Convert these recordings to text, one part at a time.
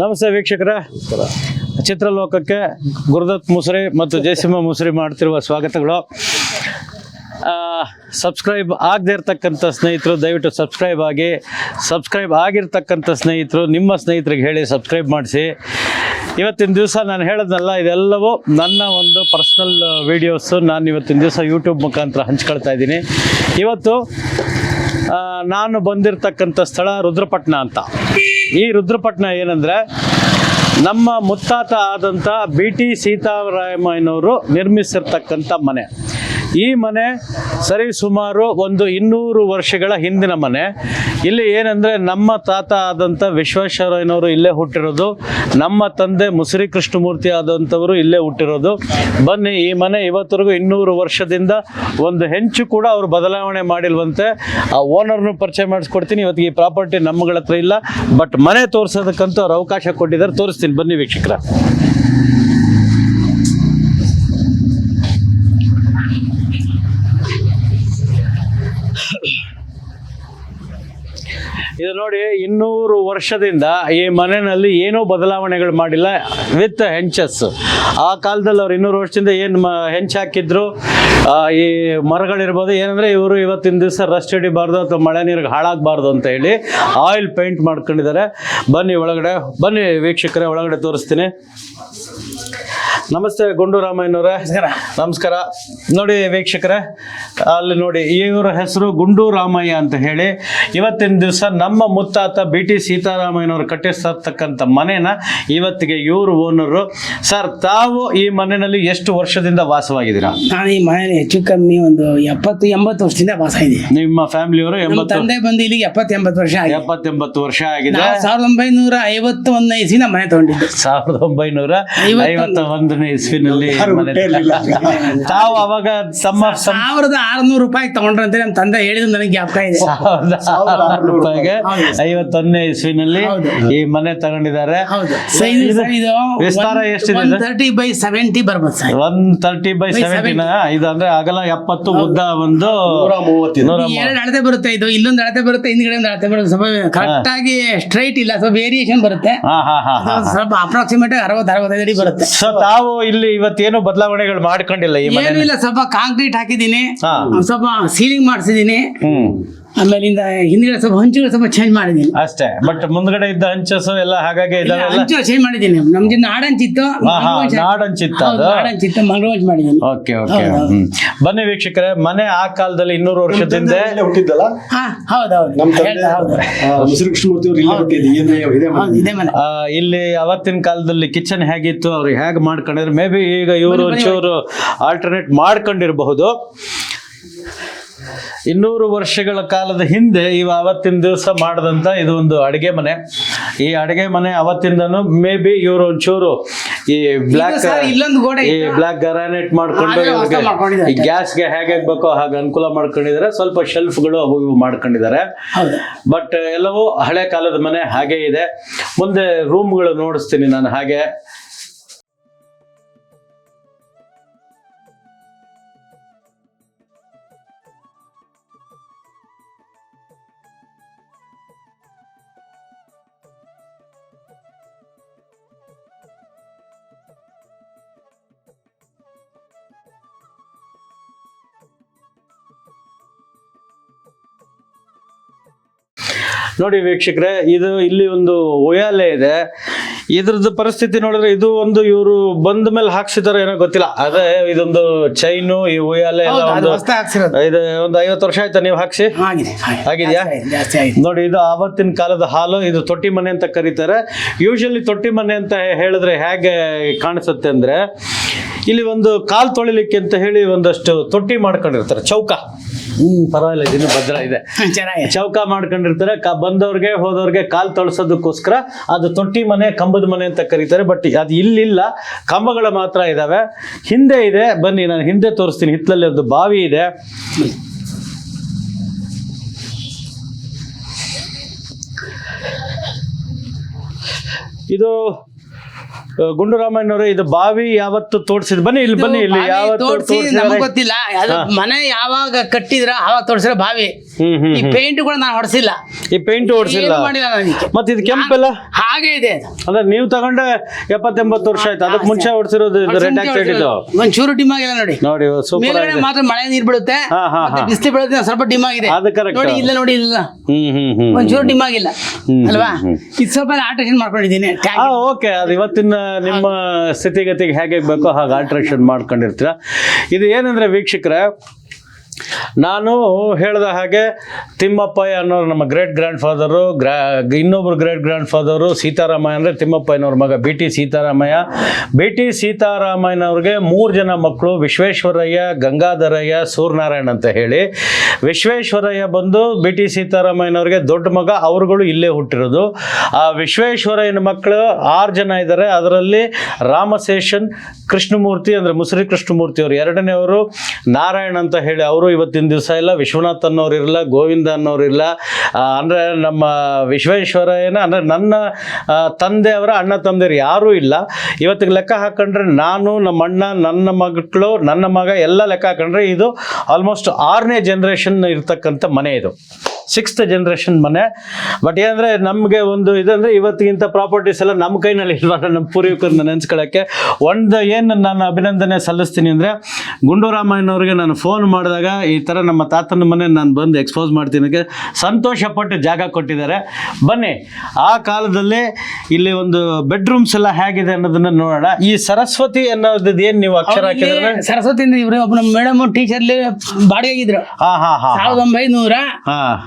ನಮಸ್ತೆ ವೀಕ್ಷಕರ. ಚಿತ್ರಲೋಕಕ್ಕೆ ಗುರುದತ್ ಮುಸ್ರಿ ಮತ್ತು ಜಯಸಿಂಹ ಮುಸ್ರಿ ಮಾಡ್ತಿರುವ ಸ್ವಾಗತಗಳು. ಸಬ್ಸ್ಕ್ರೈಬ್ ಆಗದೇ ಇರತಕ್ಕಂಥ ಸ್ನೇಹಿತರು, ದಯವಿಟ್ಟು ಸಬ್ಸ್ಕ್ರೈಬ್ ಆಗಿ, ಸಬ್ಸ್ಕ್ರೈಬ್ ಆಗಿರ್ತಕ್ಕಂಥ ಸ್ನೇಹಿತರು, ನಿಮ್ಮ ಸ್ನೇಹಿತರಿಗೆ ಹೇಳಿ ಸಬ್ಸ್ಕ್ರೈಬ್ ಮಾಡಿಸಿ. ಇವತ್ತಿನ ದಿವಸ ನಾನು ಹೇಳೋದಲ್ಲ ಇದೆಲ್ಲವೂ ನನ್ನ ಒಂದು ಪರ್ಸ್ನಲ್ ವೀಡಿಯೋಸು ನಾನು ಇವತ್ತಿನ ದಿವಸ ಯೂಟ್ಯೂಬ್ ಮುಖಾಂತರ ಹಂಚ್ಕೊಳ್ತಾ ಇದ್ದೀನಿ. ಇವತ್ತು ನಾನು ಬಂದಿರತಕ್ಕಂಥ ಸ್ಥಳ ರುದ್ರಪಟ್ಟಣ ಅಂತ. ಈ ರುದ್ರಪಟ್ಟಣ ಏನಂದರೆ ನಮ್ಮ ಮುತ್ತಾತ ಆದಂಥ ಬಿ ಟಿ ಸೀತಾರಾಮಯ್ಯನವರು ನಿರ್ಮಿಸಿರ್ತಕ್ಕಂಥ ಮನೆ. ಈ ಮನೆ ಸರಿ ಸುಮಾರು ಒಂದು ಇನ್ನೂರು ವರ್ಷಗಳ ಹಿಂದಿನ ಮನೆ. ಇಲ್ಲಿ ಏನಂದರೆ ನಮ್ಮ ತಾತ ಆದಂಥ ವಿಶ್ವೇಶ್ವರಯ್ಯನವರು ಇಲ್ಲೇ ಹುಟ್ಟಿರೋದು, ನಮ್ಮ ತಂದೆ ಮುಸುರಿ ಕೃಷ್ಣಮೂರ್ತಿ ಆದಂಥವರು ಇಲ್ಲೇ ಹುಟ್ಟಿರೋದು. ಬನ್ನಿ, ಈ ಮನೆ ಇವತ್ತರೆಗೂ ಇನ್ನೂರು ವರ್ಷದಿಂದ ಒಂದು ಹೆಂಚು ಕೂಡ ಅವರು ಬದಲಾವಣೆ ಮಾಡಿಲ್ವಂತೆ. ಆ ಓನರ್ನು ಪರಿಚಯ ಮಾಡಿಸ್ಕೊಡ್ತೀನಿ. ಇವತ್ತಿಗೆ ಈ ಪ್ರಾಪರ್ಟಿ ನಮ್ಮಗಳ ಹತ್ರ ಇಲ್ಲ, ಬಟ್ ಮನೆ ತೋರಿಸೋದಕ್ಕಂತೂ ಅವ್ರು ಅವಕಾಶ ಕೊಟ್ಟಿದ್ದಾರೆ. ತೋರಿಸ್ತೀನಿ. ಬನ್ನಿ ವೀಕ್ಷಕರ. ಇದು ನೋಡಿ, ಇನ್ನೂರು ವರ್ಷದಿಂದ ಈ ಮನೆಯಲ್ಲಿ ಏನೂ ಬದಲಾವಣೆಗಳು ಮಾಡಿಲ್ಲ ವಿತ್ ಹೆಂಚಸ್. ಆ ಕಾಲದಲ್ಲಿ ಅವ್ರು ಇನ್ನೂರು ವರ್ಷದಿಂದ ಏನು ಹೆಂಚ್ ಹಾಕಿದ್ರು ಈ ಮರಗಳಿರ್ಬೋದು, ಏನಂದರೆ ಇವರು ಇವತ್ತಿನ ದಿವಸ ರಸ್ಟ್ ಹಿಡಿಬಾರ್ದು ಅಥವಾ ಮಳೆ ನೀರಿಗೆ ಹಾಳಾಗಬಾರ್ದು ಅಂತ ಹೇಳಿ ಆಯಿಲ್ ಪೇಂಟ್ ಮಾಡ್ಕೊಂಡಿದ್ದಾರೆ. ಬನ್ನಿ ಒಳಗಡೆ, ಬನ್ನಿ ವೀಕ್ಷಕರೇ, ಒಳಗಡೆ ತೋರಿಸ್ತೀನಿ. ನಮಸ್ತೆ ಗುಂಡು ರಾಮಯ್ಯನವರೇ. ನಮಸ್ಕಾರ. ನೋಡಿ ವೀಕ್ಷಕರೇ ಅಲ್ಲಿ ನೋಡಿ ಇವರ ಹೆಸರು ಗುಂಡು ರಾಮಯ್ಯ ಅಂತ ಹೇಳಿ ಇವತ್ತಿನ ದಿವಸ ನಮ್ಮ ಮುತ್ತಾತ ಬಿ ಟಿ ಸೀತಾರಾಮಯ್ಯನವರು ಕಟ್ಟಿಸ್ತಕ್ಕಂಥ ಮನೆನ ಇವತ್ತಿಗೆ ಇವರು ಓನರು. ಸರ್ ತಾವು ಈ ಮನೆಯಲ್ಲಿ ಎಷ್ಟು ವರ್ಷದಿಂದ ವಾಸವಾಗಿದ್ದೀರಾ? ನಾನು ಈ ಮನೆಯಲ್ಲಿ ಹೆಚ್ಚು ಕಮ್ಮಿ ಒಂದು ಎಪ್ಪತ್ತು ಎಂಬತ್ತು ವರ್ಷದಿಂದ ವಾಸ ಇದೆ ನಿಮ್ಮ ಫ್ಯಾಮಿಲಿಯವರು ನಮ್ಮ ಎಂಬತ್ತು ತಂದೆ ಬಂದು ಇಲ್ಲಿಗೆ ಎಪ್ಪತ್ತು ಎಂಬತ್ತು ವರ್ಷ ಆಗಿದೆ. ಎಪ್ಪತ್ತೆಂಬತ್ತು ವರ್ಷ ಆಗಿದೆ. ಸಾವಿರದ ಒಂಬೈನೂರ ಐವತ್ತು ಇಸಿನ ಮನೆ ತಗೊಂಡಿದ್ದು. ಸಾವಿರದ ಒಂಬೈನೂರ. ಐವತ್ತ ಒಂದನೇ ಇಸ್ವಿನಲ್ಲಿ ತಾವು ಅವಾಗ ತಮ್ಮ ಸಾವಿರದ ಆರುನೂರು ರೂಪಾಯಿ ತಗೊಂಡ್ರಂತೆ ನಮ್ಮ ತಂದೆ ಹೇಳಿದ್ರು ನನಗೆ ಜ್ಞಾಪಕ ಇದೆ. ಸಾವಿರದ ಆರುನೂರು ರೂಪಾಯಿಗೆ. ಐವತ್ತೊಂದನೇ ಇಸ್ವಿನಲ್ಲಿ ಈ ಮನೆ ತಗೊಂಡಿದ್ದಾರೆ. ವಿಸ್ತಾರ ಎಷ್ಟಿದೆ? ಒನ್? ತರ್ಟಿ ಬೈ ಸೆವೆಂಟಿ ಬರ್ಬೋದು ಸರ್. ಒನ್ ತರ್ಟಿ ಬೈ ಸೆವೆಂಟಿನ ಇದು ಅಂದ್ರೆ ಅಗಲ ಎಪ್ಪತ್ತು ಉದ್ದ ಒಂದು ಎರಡು ಅಳತೆ ಬರುತ್ತೆ ಇದು ಇಲ್ಲೊಂದು ಅಳತೆ ಬರುತ್ತೆ ಹಿಂದ್ಗಡೆ ಒಂದು ಅಳತೆ ಬರುತ್ತೆ. ಸ್ವಲ್ಪ ಕರೆಕ್ಟ್ ಆಗಿ ಸ್ಟ್ರೈಟ್ ಇಲ್ಲ ಸ್ವಲ್ಪ ವೇರಿಯೇಷನ್ ಬರುತ್ತೆ. ಸ್ವಲ್ಪ ಅಪ್ರಾಕ್ಸಿಮೇಟ್ ಅರವತ್ತು ಅರವತ್ತೈದು ಅಡಿ ಬರುತ್ತೆ. ಸೊ ತಾವು ಇಲ್ಲಿ ಇವತ್ತೇನು ಬದಲಾವಣೆಗಳು ಮಾಡ್ಕೊಂಡಿಲ್ಲ ಈ ಮನೆ ಸ್ವಲ್ಪ ಕಾಂಕ್ರೀಟ್ ಹಾಕಿದ್ದೀನಿ. ಹಾ. ಸ್ವಲ್ಪ ಸೀಲಿಂಗ್ ಮಾಡಿಸಿದ್ದೀನಿ. ಹ್ಮ್. ಆಮೇಲಿಂದ ಹಿಂದಿನ ಸ್ವಲ್ಪ ಹಂಚುಗಳು ಸ್ವಲ್ಪ ಚೇಂಜ್ ಮಾಡಿದ್ದೀನಿ. ಅಷ್ಟೇ ಬಟ್ ಮುಂದ್ಗಡೆ ಇದ್ದ ಹಂಚಸು ಎಲ್ಲ ಹಾಗಾಗಿ ಇಲ್ಲ, ಇದಾವೆಲ್ಲ ಹಂಚು ಚೇಂಜ್ ಮಾಡಿದ್ದೀನಿ. ನಮ್ದು ನಾಡಂಚಿತ್ತು ಹಾ, ಹಾ, ನಾಡಂಚಿತ್ತು ಅದು? ನಾಡಂಚಿತ್ತು ಮಂಗಳವಂಚ ಮಾಡಿದ್ದೀನಿ. Okay okay. ಹೌದು, ಬನ್ನಿ ವೀಕ್ಷಕರೇ ಮನೆ ಆ ಕಾಲದಲ್ಲಿ ಇನ್ನೂರು ವರ್ಷದಿಂದ ಇಲ್ಲೇ ಹುಟ್ಟಿದ್ದಲ್ಲ? ಹಾ ಹೌದೌದು. ತಂದೆ ಹೇಳ್ತಾ ಹೌದು. ಕೃಷ್ಣಮೂರ್ತಿ ಅವರು ಇಲ್ಲೇ ಹುಟ್ಟಿದ್ದು ಇದೇ ಇದೇ ಮನೆ. ಹೌದು ಇದೇ ಮನೆ. ಆ, ಇಲ್ಲಿ ಅವತ್ತಿನ ಕಾಲದಲ್ಲಿ ಕಿಚನ್ ಹೇಗಿತ್ತು ಅವ್ರು ಹೇಗೆ ಮಾಡ್ಕೊಂಡಿದ್ರು ಮೇ ಬಿ ಈಗ ಇವರು. ಒಂಚೂರು ಆಲ್ಟರ್ನೇಟ್ ಮಾಡ್ಕೊಂಡಿರಬಹುದು. ಇನ್ನೂರು ವರ್ಷಗಳ ಕಾಲದ ಹಿಂದೆ ಇವ ಅವತ್ತಿನ ದಿವಸ ಮಾಡದಂತ ಇದು ಒಂದು ಅಡಿಗೆ ಮನೆ. ಈ ಅಡಿಗೆ ಮನೆ ಅವತ್ತಿಂದನು ಮೇ ಬಿ ಇವರು ಒಂಚೂರು ಈ ಗೋಡೆ ಈ. ಬ್ಲಾಕ್ ಗ್ರಾನೈಟ್ ಮಾಡ್ಕೊಂಡು ಇವ್ರಿಗೆ ಈ ಗ್ಯಾಸ್ಗೆ ಹೇಗೆ ಬೇಕೋ ಹಾಗೆ ಅನುಕೂಲ ಮಾಡ್ಕೊಂಡಿದ್ದಾರೆ. ಸ್ವಲ್ಪ ಶೆಲ್ಫ್ಗಳು ಅವು ಇವು ಮಾಡ್ಕೊಂಡಿದ್ದಾರೆ. ಬಟ್ ಎಲ್ಲವೂ ಹಳೆ ಕಾಲದ ಮನೆ ಹಾಗೆ ಇದೆ. ಮುಂದೆ ರೂಮ್ಗಳು ನೋಡಿಸ್ತೀನಿ ನಾನು ಹಾಗೆ. ನೋಡಿ ವೀಕ್ಷಕರೇ ಇದು ಇಲ್ಲಿ ಒಂದು ಉಯ್ಯಾಲೆ ಇದೆ. ಇದ್ರದ್ದು ಪರಿಸ್ಥಿತಿ ನೋಡಿದ್ರೆ ಇದು ಒಂದು ಇವರು ಬಂದ ಮೇಲೆ ಹಾಕ್ಸಿದಾರೋ ಏನೋ ಗೊತ್ತಿಲ್ಲ. ಅದೇ ಇದೊಂದು ಚೈನು ಈ ಉಯ್ಯಾಲೆ ಎಲ್ಲ ಒಂದು ಇದು ಒಂದು ಐವತ್ತು ವರ್ಷ ಆಯ್ತಾ ನೀವು ಹಾಕ್ಸಿ? ಆಗಿದೆ ಆಗಿದೆ. ಆಗಿದ್ಯಾ? ನೋಡಿ ಇದು ಆವತ್ತಿನ ಕಾಲದ ಹಾಲು ಇದು ತೊಟ್ಟಿ ಮನೆ ಅಂತ ಕರೀತಾರೆ. ಯೂಶಲಿ ತೊಟ್ಟಿ ಮನೆ ಅಂತ ಹೇಳಿದ್ರೆ ಹೇಗೆ ಕಾಣಿಸುತ್ತೆ ಅಂದ್ರೆ ಇಲ್ಲಿ ಒಂದು ಕಾಲ್ ತೊಳಿಲಿಕ್ಕೆ ಅಂತ ಹೇಳಿ ಒಂದಷ್ಟು ತೊಟ್ಟಿ ಮಾಡ್ಕೊಂಡಿರ್ತಾರೆ ಚೌಕ. ಹ್ಮ್ ಪರವಾಗಿಲ್ಲ ಇನ್ನು ಭದ್ರ ಇದೆ. ಚೆನ್ನಾಗಿ ಚೌಕ ಮಾಡ್ಕೊಂಡಿರ್ತಾರೆ ಕ ಬಂದವ್ರಿಗೆ ಹೋದವ್ರಿಗೆ ಕಾಲ್ ತೊಳಸೋದಕ್ಕೋಸ್ಕರ ಅದು ತೊಟ್ಟಿ ಮನೆ ಕಂಬದ ಮನೆ ಅಂತ ಕರೀತಾರೆ ಬಟ್ ಅದು ಇಲ್ಲಿಲ್ಲ. ಕಂಬಗಳು ಮಾತ್ರ ಇದಾವೆ. ಹಿಂದೆ ಇದೆ ಬನ್ನಿ ನಾನು ಹಿಂದೆ ತೋರಿಸ್ತೀನಿ ಹಿತ್ತಲಲ್ಲಿ ಒಂದು ಬಾವಿ ಇದೆ. ಇದು ಗುಂಡು ರಾಮಯ್ಯನವರು ಇದು ಬಾವಿ ಯಾವತ್ತು ತೋಡ್ಸಿದ್ ಬನ್ನಿ ಇಲ್ಲಿ ಬನ್ನಿ ಇಲ್ಲಿ ಯಾವ ತೋಡ್ಸಿ? ಗೊತ್ತಿಲ್ಲ. ಅದು ಮನೆ ಯಾವಾಗ ಕಟ್ಟಿದ್ರ ಅವಾಗ ತೋರ್ಸಿರೋ ಬಾವಿ. ಈ ಪೇಂಟ್ ಕೂಡ ನಾನು ಹೊಡ್ಸಿಲ್ಲ. ಈ ಪೇಂಟ್ ಹೊಡೆಸಿಲ್ಲ? ಏನು ಮಾಡಿಲ್ಲ ನನಗೆ ಮತ್ತೆ ಇದು ಕೆಂಪೆಲ್ಲ ಹಾಗೆ ಇದೆ ಅದು. ಅಂದ್ರೆ ನೀವು ತಗೊಂಡ ಎಪ್ಪತ್ತೆಂಬತ್ತು ವರ್ಷ ಆಯ್ತು. ಅದಕ್ಕೆ ಮುಂಚೆ ಹೊಡ್ಸಿರೋದು ರೆಡ್ ಆಕ್ಸೈಡ್ ಇದು. ಒಂಚೂರು ಡಿಮ್ ಆಗಿಲ್ಲ ನೋಡಿ. ನೋಡಿ ಸೂಪರ್ ಆಗಿದೆ. ಮಾತ್ರ ಮಳೆ ನೀರ್ ಬೀಳುತ್ತೆ. ಬಿಸಿಲು ಬೀಳುತ್ತೆ ಸ್ವಲ್ಪ ಡಿಮ್ ಆಗಿದೆ. ಅದು correct. ನೋಡಿ ಇಲ್ಲ ನೋಡಿ ಇಲ್ಲ. ಒಂಚೂರು ಡಿಮ್ ಆಗಿಲ್ಲ. ಅಲ್ವಾ? ಇದು ಸ್ವಲ್ಪ ಆಲ್ಟ್ರೇಷನ್ ಮಾಡ್ಕೊಂಡಿದ್ದೀನಿ. ಓಕೆ. ಅದು ಇವತ್ತಿನ ನಿಮ್ಮ ಸ್ಥಿತಿಗತಿಗೆ ಹೇಗೆ ಬೇಕೋ ಹಾಗೆ ಆಲ್ಟ್ರೇಷನ್ ಮಾಡ್ಕೊಂಡಿರ್ತೀರ. ಇದು ಏನಂದ್ರೆ ವೀಕ್ಷಕರೇ ನಾನು ಹೇಳಿದ ಹಾಗೆ ತಿಮ್ಮಪ್ಪಯ್ಯ ಅನ್ನೋರು ನಮ್ಮ ಗ್ರೇಟ್ ಗ್ರ್ಯಾಂಡ್ ಫಾದರು ಗ್ರಾ ಇನ್ನೊಬ್ರು ಗ್ರೇಟ್ ಗ್ರ್ಯಾಂಡ್ ಫಾದರು ಸೀತಾರಾಮಯ್ಯ ಅಂದರೆ ತಿಮ್ಮಪ್ಪಯ್ಯನವ್ರ ಮಗ B T Seetharamaiah. B T ಸೀತಾರಾಮಯ್ಯನವ್ರಿಗೆ ಮೂರು ಜನ ಮಕ್ಕಳು, ವಿಶ್ವೇಶ್ವರಯ್ಯ, ಗಂಗಾಧರಯ್ಯ, ಸೂರ್ಯನಾರಾಯಣ್ ಅಂತ ಹೇಳಿ. ವಿಶ್ವೇಶ್ವರಯ್ಯ ಬಂದು ಬಿ ಟಿ ಸೀತಾರಾಮಯ್ಯನವ್ರಿಗೆ ದೊಡ್ಡ ಮಗ, ಅವರುಗಳು ಇಲ್ಲೇ ಹುಟ್ಟಿರೋದು. ಆ ವಿಶ್ವೇಶ್ವರಯ್ಯನ ಮಕ್ಕಳು ಆರು ಜನ ಇದ್ದಾರೆ ಅದರಲ್ಲಿ ರಾಮಶೇಷನ್, ಕೃಷ್ಣಮೂರ್ತಿ ಅಂದರೆ ಮುಸುರಿ ಕೃಷ್ಣಮೂರ್ತಿ ಅವರು ಎರಡನೇವರು ನಾರಾಯಣ್ ಅಂತ ಹೇಳಿ, ಅವರು ಇವತ್ತಿನ ದಿವಸ ಇಲ್ಲ, ವಿಶ್ವನಾಥ್ ಅನ್ನೋರು ಇರಲ್ಲ, ಗೋವಿಂದ ಅನ್ನೋರು ಇಲ್ಲ. ಅಂದರೆ ಅಂದ್ರೆ ನಮ್ಮ ವಿಶ್ವೇಶ್ವರಯ್ಯನ, ಅಂದರೆ ನನ್ನ ತಂದೆ ಅವರ ಅಣ್ಣ ತಂದೆಯರು ಯಾರೂ ಇಲ್ಲ. ಇವತ್ತಿಗೆ ಲೆಕ್ಕ ಹಾಕೊಂಡ್ರೆ ನಾನು, ನಮ್ಮ ಅಣ್ಣ, ನನ್ನ ಮಗಳು, ನನ್ನ ಮಗ ಎಲ್ಲ ಲೆಕ್ಕ ಹಾಕೊಂಡ್ರೆ ಇದು ಆಲ್ಮೋಸ್ಟ್ ಆರನೇ ಜನ್ರೇಷನ್ ಇರ್ತಕ್ಕಂಥ ಮನೆ ಇದು. ಸಿಕ್ಸ್ತ್ ಜನ್ರೇಷನ್ ಮನೆ. ಬಟ್ ಏನಂದ್ರೆ ನಮಗೆ ಒಂದು ಇದಂದ್ರೆ ಇವತ್ತಿಗಿಂತ ಪ್ರಾಪರ್ಟೀಸ್ ಎಲ್ಲ ನಮ್ಮ ಕೈನಲ್ಲಿ ಇಲ್ವಲ್ಲ ನಮ್ಮ ಪೂರ್ವಿಕರನ್ನ ನೆನೆಸ್ಕೊಳ್ಳೋಕ್ಕೆ ಒಂದು ಏನು ನಾನು ಅಭಿನಂದನೆ ಸಲ್ಲಿಸ್ತೀನಿ ಅಂದರೆ ಗುಂಡೂರಾಮಯ್ಯನವ್ರಿಗೆ ನಾನು ಫೋನ್ ಮಾಡಿದಾಗ ಈ ಥರ ನಮ್ಮ ತಾತನ ಮನೆ ನಾನು ಬಂದು ಎಕ್ಸ್ಪೋಸ್ ಮಾಡ್ತೀನಿ ಸಂತೋಷಪಟ್ಟು ಜಾಗ ಕೊಟ್ಟಿದ್ದಾರೆ. ಬನ್ನಿ ಆ ಕಾಲದಲ್ಲಿ ಇಲ್ಲಿ ಒಂದು ಬೆಡ್ರೂಮ್ಸ್ ಎಲ್ಲ ಹೇಗಿದೆ ಅನ್ನೋದನ್ನ ನೋಡೋಣ. ಈ ಸರಸ್ವತಿ ಅನ್ನೋದು ಏನು ನೀವು ಅಕ್ಷರ ಹಾಕಿದ್ರೆ ಸರಸ್ವತಿ ಇವ್ರು ಒಬ್ಬ ನಮ್ಮ ಮೇಡಮ್ ಹಾ ಹಾ ಹಾ ಸಾವಿರದ ಒಂಬೈನೂರ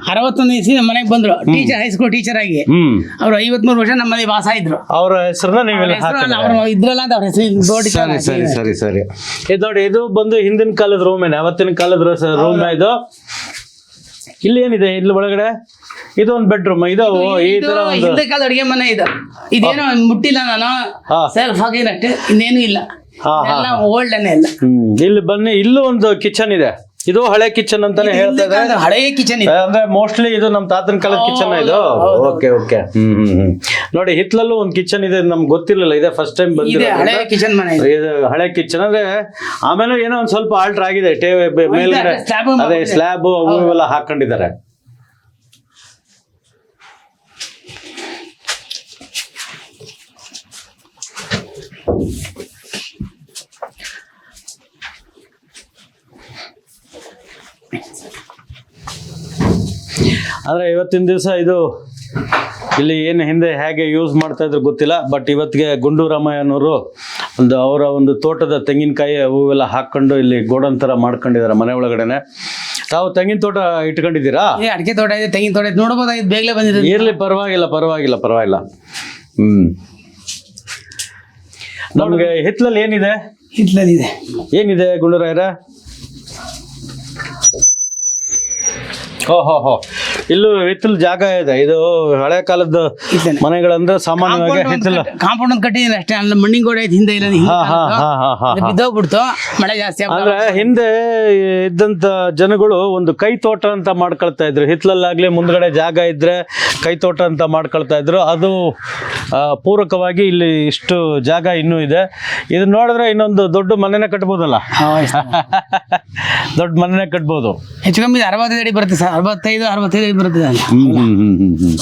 ಅರವತ್ತೊಂದು ಇಸ್ವಿ ನಮ್ಮ ಮನೆಗೆ ಬಂದ್ರು. ಟೀಚರ್ ಹೈಸ್ಕೂಲ್ ಟೀಚರ್ ಆಗಿ. ಹ್ಮ್. ಅವ್ರು ಐವತ್ಮೂರು ವರ್ಷ ನಮ್ಮಲ್ಲಿ ವಾಸ ಇದ್ರು. ಅವರ ಹೆಸರನ್ನ ನೀವೆಲ್ಲ ಅವ್ರು ಇದ್ರಲ್ಲ ಅಂತ ಅವ್ರ ಹೆಸರು ಸರಿ ಸರಿ ಸರಿ ಸರಿ. ಇದು ನೋಡಿ ಇದು ಬಂದು ಹಿಂದಿನ ಕಾಲದ ರೂಮ್ ಏನೇ? ಅವತ್ತಿನ ಕಾಲದ ರೂಮ್ ಇದು? ಇಲ್ಲಿ ಏನಿದೆ? ಇಲ್ಲಿ ಒಳಗಡೆ? ಇದು ಒಂದು ಬೆಡ್ರೂಮ್ ಇದು ಈ ತರ ಒಂದು ಹಿಂದೆ ಕಾಲ ಅಡಿಗೆ ಮನೆ ಇದು. ಇದೇನೋ ಮುಟ್ಟಿಲ್ಲ ನಾನು. ಹಾ. ಸೆಲ್ಫ್ ಹಾಕಿದಷ್ಟೇ ಇನ್ನೇನು ಇಲ್ಲ. ಹಾ, ಹಾ, ಎಲ್ಲ ಓಲ್ಡ್ ಎಲ್ಲ ಹ್ಮ್. ಇಲ್ಲಿ ಬನ್ನಿ. ಇಲ್ಲೂ ಒಂದು ಕಿಚನ್ ಇದೆ. ಇದು ಹಳೆ ಕಿಚನ್ ಅಂತಾನೆ ಹೇಳ್ತಾ ಹಿಂದೆ ಇದ್ದಾರೆ. ಹಳೆಯ ಕಿಚನ್ ಅಂದ್ರೆ ಮೋಸ್ಟ್ಲಿ ಇದು ನಮ್ಮ ತಾತನ ಕಾಲದ ಕಿಚನ್ ಇದು? Okay okay. ಹ್ಮ್ ಹ್ಮ್ ಹ್ಮ್. ನೋಡಿ ಹಿತ್ಲಲ್ಲೂ ಒಂದು ಕಿಚನ್ ಇದೆ ನಮ್ಗೆ ಗೊತ್ತಿರಲಿಲ್ಲ. ಇದೆ ಫಸ್ಟ್ ಟೈಮ್ ಬಂದಿದೆ ಹಳೆ ಕಿಚನ್ ಮನೆ ಇದೆ. ಹಳೆ ಕಿಚನ್ ಅಂದ್ರೆ ಆಮೇಲೆ ಏನೋ ಒಂದ್ ಸ್ವಲ್ಪ ಆಲ್ಟರ್ ಆಗಿದೆ. ಮೇಲ್ಗಡೆ ಅದೇ. ಸ್ಲ್ಯಾಬ್ ಅವು ಇವೆಲ್ಲ ಹಾಕೊಂಡಿದ್ದಾರೆ. ಅಂದ್ರೆ ಇವತ್ತಿನ ದಿವಸ ಇದು ಇಲ್ಲಿ ಏನು ಹಿಂದೆ ಹೇಗೆ ಯೂಸ್ ಮಾಡ್ತಾ ಇದ್ರು ಗೊತ್ತಿಲ್ಲ ಬಟ್ ಇವತ್ತಿಗೆ ಗುಂಡು ರಾಮಯ್ಯನವರು ಒಂದು ಅವರ ಒಂದು ತೋಟದ ತೆಂಗಿನಕಾಯಿ ಹೂವೆಲ್ಲ ಹಾಕೊಂಡು ಇಲ್ಲಿ ಗೋಡನ್ ಥರ ಮಾಡ್ಕೊಂಡಿದ್ದಾರೆ ಮನೆ ಒಳಗಡೆನೆ. ತಾವು ತೆಂಗಿನ ತೋಟ ಇಟ್ಕೊಂಡಿದ್ದೀರಾ? ಇದೆ ಅಡಿಕೆ ತೋಟ ಇದೆ ತೆಂಗಿನ ತೋಟ ಇದೆ. ನೋಡ್ಬೋದಾಗಿತ್ತು ಬೇಗಲೇ ಬಂದಿದೆ. ಇರಲಿ ಪರವಾಗಿಲ್ಲ ಪರವಾಗಿಲ್ಲ ಪರವಾಗಿಲ್ಲ. ಹ್ಮ್. ನಮಗೆ ಹಿತ್ಲಲ್ಲಿ ಏನಿದೆ? ಹಿತ್ಲಲ್ಲಿದೆ ಏನಿದೆ ಗುಂಡೂರಾಯರ? ಓಹೋಹೋ ಹೋ ಹೋ. ಇಲ್ಲೂ ಹಿತ್ತಲು ಜಾಗ ಇದೆ. ಇದು ಹಳೆ ಕಾಲದ. ಮನೆಗಳಂದ್ರೆ ಸಾಮಾನ್ಯವಾಗಿ ಹಿತ್ತಲು ಕಾಂಪೌಂಡ್ ಒಂದ್ ಅಷ್ಟೇ. ಅಲ್ಲ ಮಣ್ಣಿನ ಗೋಡೆ ಐತೆ ಹಿಂದೆ ಇಲ್ಲ ಹಿಂದೆ ಹಾ ಹಾ ಹಾ ಹಾ ಹಾ. ಅದು ಬಿದ್ದೋಗ್ಬಿಡ್ತು. ಮಳೆ ಜಾಸ್ತಿ. ಅಂದ್ರೆ ಹಿಂದೆ ಇದ್ದಂತ ಜನಗಳು ಒಂದು ಕೈ ತೋಟ ಅಂತ ಮಾಡ್ಕೊಳ್ತಾ ಇದ್ರು. ಹಿತ್ಲಲ್ಲಾಗ್ಲಿ ಮುಂದ್ಗಡೆ ಜಾಗ ಇದ್ರೆ ಕೈ ತೋಟ ಅಂತ ಮಾಡ್ಕೊಳ್ತಾ ಇದ್ರು. ಅದು ಆ, ಪೂರಕವಾಗಿ ಇಲ್ಲಿ ಇಷ್ಟು ಜಾಗ ಇನ್ನೂ ಇದೆ. ಇದು ನೋಡಿದ್ರೆ ಇನ್ನೊಂದು ದೊಡ್ಡ ಮನೆನೇ ಕಟ್ಬೋದಲ್ಲ? ದೊಡ್ಡ ಮನೆನೇ ಕಟ್ಬೋದು. ಹೆಚ್ಚು ಕಮ್ಮಿ ಅರವತ್ತೈದು ಅಡಿ ಬರುತ್ತೆ ಸರ್. ಅರವತ್ತೈದು ಅರವತ್ತೈದು ಅಡಿ ಬರುತ್ತೆ. ಹ್ಮ್ ಹ್ಮ್ ಹ್ಮ್ ಹ್ಮ್ ಹ್ಮ್.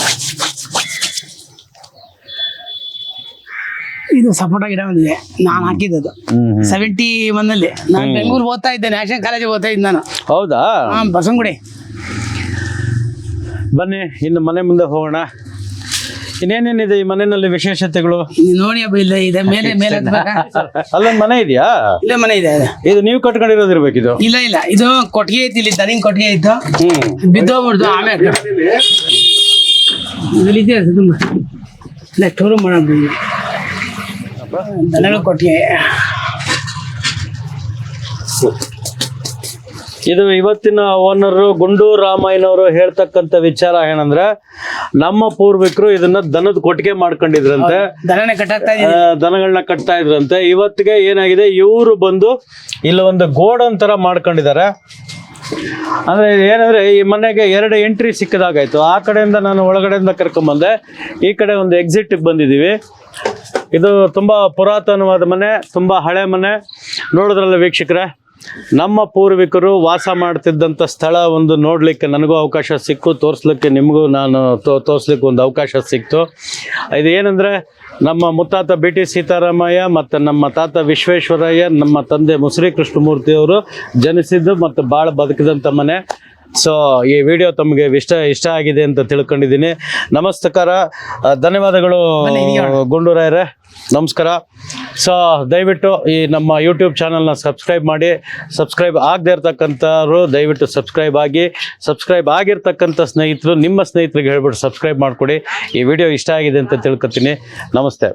ಇದು ಸಪೋಟ ಗಿಡ ಬಂದಿದೆ. ನಾನು ಹಾಕಿದ್ದು ಹ್ಮ್ ಹ್ಮ್. ಸೆವೆಂಟಿ ಒನ್ನಲ್ಲಿ ನಾನು ಬೆಂಗಳೂರು ಓದ್ತಾ ಇದ್ದೆ ನ್ಯಾಷನಲ್ ಕಾಲೇಜ್ ಓದ್ತಾ ಇದ್ದೆ ನಾನು. ಹೌದಾ? ಹಾ ಬಸಂಗುಡಿ ಬನ್ನಿ ಇನ್ನು ಮನೆ ಮುಂದೆ ಹೋಗೋಣ. ಇನ್ನೇನೇನಿದೆ ಈ ಮನೆಯಲ್ಲಿ ವಿಶೇಷತೆಗಳು? ನೋಡಿ ಅಬ್ಬ ಇಲ್ಲ ಇದೆ ಮೇಲೆ ಮೇಲೆ ಭಾಗ. ಅಲ್ಲೊಂದು ಮನೆ ಇದೆಯಾ? ಇಲ್ಲ ಮನೆ ಇದೆ. ಇದು. ನೀವು ಕಟ್ಕೊಂಡಿರೋದಿರ್ಬೇಕಿದು ಇಲ್ಲ ಇಲ್ಲ. ಇದು ಕೊಟ್ಟಿಗೆ ಐತಿ ಇಲ್ಲಿ ದನಿಂಗ್ ಕೊಟ್ಟಿಗೆ ಇತ್ತು ಹ್ಮ್. ಬಿದ್ದೋಗ್ಬಿಡ್ತು ಆಮೇಲೆ ಇದೆ ಅದು ತುಂಬ? ಇಲ್ಲ ಟೂರು ಮಾಡೋದು ದನಗಳ ಕೊಟ್ಟಿಗೆ. ಇದು ಇವತ್ತಿನ ಓನರ್ ಗುಂಡು ರಾಮಯ್ಯನವರು ಹೇಳ್ತಕ್ಕಂಥ ವಿಚಾರ ಏನಂದ್ರೆ ನಮ್ಮ ಪೂರ್ವಿಕರು ಇದನ್ನ ದನದ ಕೊಟ್ಟಿಗೆ ಮಾಡ್ಕೊಂಡಿದ್ರಂತೆ. ದನನೇ ಕಟ್ಟಾಗ್ತಾ ದನಗಳನ್ನ ಕಟ್ತಾ ಇದ್ರಂತೆ. ಇವತ್ತಿಗೆ ಏನಾಗಿದೆ? ಇವರು ಬಂದು ಇಲ್ಲಿ ಒಂದು ಗೋಡನ್ ತರ ಮಾಡ್ಕೊಂಡಿದ್ದಾರೆ. ಅಂದ್ರೆ ಏನಂದ್ರೆ ಈ ಮನೆಗೆ ಎರಡು ಎಂಟ್ರಿ ಸಿಕ್ಕದಾಗಾಯ್ತು. ಆ ಕಡೆಯಿಂದ ನಾನು ಒಳಗಡೆಯಿಂದ ಕರ್ಕೊಂಬಂದೆ. ಈ ಕಡೆ ಒಂದು ಎಕ್ಸಿಟ್ ಬಂದಿದ್ದೀವಿ. ಇದು ತುಂಬಾ ಪುರಾತನವಾದ ಮನೆ ತುಂಬಾ ಹಳೆ ಮನೆ. ನೋಡೋದ್ರಲ್ಲ ವೀಕ್ಷಕರೇ. ನಮ್ಮ ಪೂರ್ವಿಕರು ವಾಸ ಮಾಡ್ತಿದ್ದಂಥ ಸ್ಥಳ ಒಂದು ನೋಡಲಿಕ್ಕೆ ನನಗೂ ಅವಕಾಶ ಸಿಕ್ಕು, ತೋರಿಸ್ಲಿಕ್ಕೆ ನಿಮಗೂ ನಾನು ತೋ, ತೋರಿಸ್ಲಿಕ್ಕೆ ಒಂದು ಅವಕಾಶ ಸಿಕ್ತು. ಇದು ಏನಂದರೆ ನಮ್ಮ ಮುತ್ತಾತ ಬಿ ಟಿ ಸೀತಾರಾಮಯ್ಯ ಮತ್ತು ನಮ್ಮ ತಾತ ವಿಶ್ವೇಶ್ವರಯ್ಯ, ನಮ್ಮ ತಂದೆ ಮುಸ್ರಿ ಕೃಷ್ಣಮೂರ್ತಿಯವರು ಜನಿಸಿದ್ದು ಮತ್ತು ಭಾಳ ಬದುಕಿದಂಥ ಮನೆ. ಸೊ ಈ ವಿಡಿಯೋ ತಮಗೆ ಇಷ್ಟ ಇಷ್ಟ ಆಗಿದೆ ಅಂತ ತಿಳ್ಕೊಂಡಿದ್ದೀನಿ. ನಮಸ್ಕಾರ. ಧನ್ಯವಾದಗಳು ಗುಂಡೂರಾಯರೇ ನಮಸ್ಕಾರ. ಸೊ ದಯವಿಟ್ಟು ಈ ನಮ್ಮ ಯೂಟ್ಯೂಬ್ ಚಾನಲ್ನ ಸಬ್ಸ್ಕ್ರೈಬ್ ಮಾಡಿ. ಸಬ್ಸ್ಕ್ರೈಬ್ ಆಗದೆ ಇರ್ತಕ್ಕಂಥವ್ರು ದಯವಿಟ್ಟು ಸಬ್ಸ್ಕ್ರೈಬ್ ಆಗಿ. ಸಬ್ಸ್ಕ್ರೈಬ್ ಆಗಿರ್ತಕ್ಕಂಥ ಸ್ನೇಹಿತರು ನಿಮ್ಮ ಸ್ನೇಹಿತರಿಗೆ ಹೇಳ್ಬಿಟ್ಟು ಸಬ್ಸ್ಕ್ರೈಬ್ ಮಾಡಿಕೊಡಿ. ಈ ವಿಡಿಯೋ ಇಷ್ಟ ಆಗಿದೆ ಅಂತ ತಿಳ್ಕೊತೀನಿ. ನಮಸ್ತೆ.